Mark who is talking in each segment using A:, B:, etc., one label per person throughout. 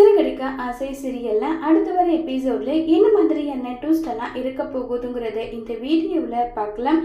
A: சிறுகடிக்க ஆசை சீரியல்ல அடுத்த வர எபிசோட்ல என்ன மாதிரியான ட்விஸ்ட் எல்லாம் இருக்க போகுதுங்கிறத இந்த வீடியோவில் பார்க்கலாம்.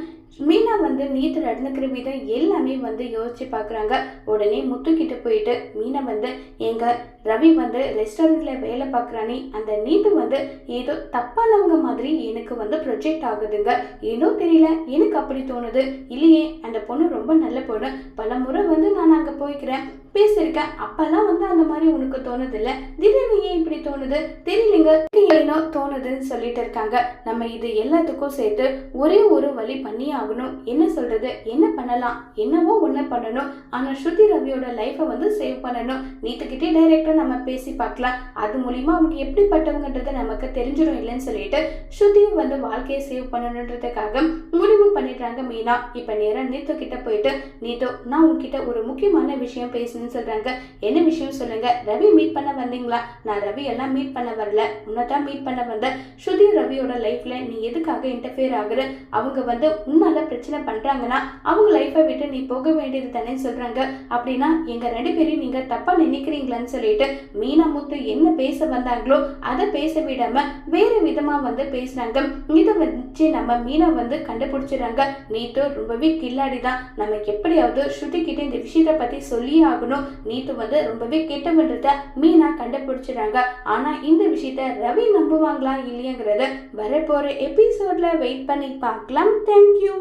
A: மீனா வந்து நீத்து நடந்துக்கிற விதம் எல்லாமே வந்து யோசிச்சு பார்க்குறாங்க. உடனே முத்துக்கிட்ட போயிட்டு மீனா வந்து எங்க ரவி வந்து ரெஸ்டாரண்ட்டில் வேலை பார்க்குறானே. அந்த நீத்து வந்து ஏதோ தப்பானவங்க மாதிரி எனக்கு வந்து ப்ரொஜெக்ட் ஆகுதுங்க. ஏனோ தெரியல எனக்கு அப்படி தோணுது. இல்லையே அந்த பொண்ணு ரொம்ப நல்ல பொண்ணு பல முறை வந்து நான் அங்கே போய்க்கிறேன் பேசியிருக்கேன். அப்பெல்லாம் வந்து அந்த மாதிரி உனக்கு தோணுதில்ல. திடீர்னு ஏன் இப்படி தோணுது? தெரியலங்க. ஏனோ தோணுதுன்னு சொல்லிட்டு இருக்காங்க. நம்ம இது எல்லாத்துக்கும் சேர்த்து ஒரே ஒரு வழி பண்ணி ஆகணும். என்ன சொல்றது? என்ன பண்ணலாம்? என்னவோ ஒன்று பண்ணணும். ஆனால் ஸ்ருதி ரவியோட லைஃப்பை வந்து சேவ் பண்ணணும். நீத்துக்கிட்டே டைரக்டாக நம்ம பேசி பார்க்கலாம். அது மூலிமா அவங்க எப்படிப்பட்டவங்கன்றத நமக்கு தெரிஞ்சிடும் இல்லைன்னு சொல்லிட்டு ஸ்ருதியும் வந்து வாழ்க்கையை சேவ் பண்ணணுன்றதுக்காக முடிவு பண்ணிடுறாங்க மீனா. இப்போ நேராக நீத்துக்கிட்ட போய் போயிட்டு நீட்டோ நான் உங்ககிட்ட ஒரு முக்கியமான விஷயம் பேசணும்னு சொல்றாங்க. என்ன விஷயம் சொல்லுங்க? ரவி மீட் பண்ண வந்தீங்களா? நான் ரவி எல்லாம் மீட் பண்ண வரல. உன்னை மீட் பண்ண வந்த ஸ்ருதி ரவியோட லைஃப்ல நீ எதுக்காக இன்டர்ஃபியர் ஆகுற? அவங்க வந்து உன்னால பிரச்சனை பண்றாங்கன்னா அவங்க லைஃப்பை விட்டு நீ போக வேண்டியது தானே சொல்றாங்க. அப்படின்னா எங்க ரெண்டு பேரையும் நீங்க தப்பா நினைக்கிறீங்களான்னு சொல்லிட்டு மீனா முத்து என்ன பேச வந்தாங்களோ அதை பேச விடாம வேற விதமா வந்து பேசுறாங்க. இதை வச்சு நம்ம மீனா வந்து கண்டுபிடிச்சிடுறாங்க. நீட்டும் ரொம்பவே கில்லாடி தான். நம்ம எப்படியாவது ஸ்ருதிக்கிட்ட இந்த விஷயத்தை பற்றி சொல்லியே ஆகணும். நீத்து வந்து ரொம்பவே கெட்டவன்றத மீனா கண்டுபிடிச்சிடுறாங்க. ஆனால் இந்த விஷயத்த ரவி நம்புவாங்களா இல்லையாங்கிறத வரப்போகிற எபிசோடில் வெயிட் பண்ணி பார்க்கலாம். தேங்க்யூ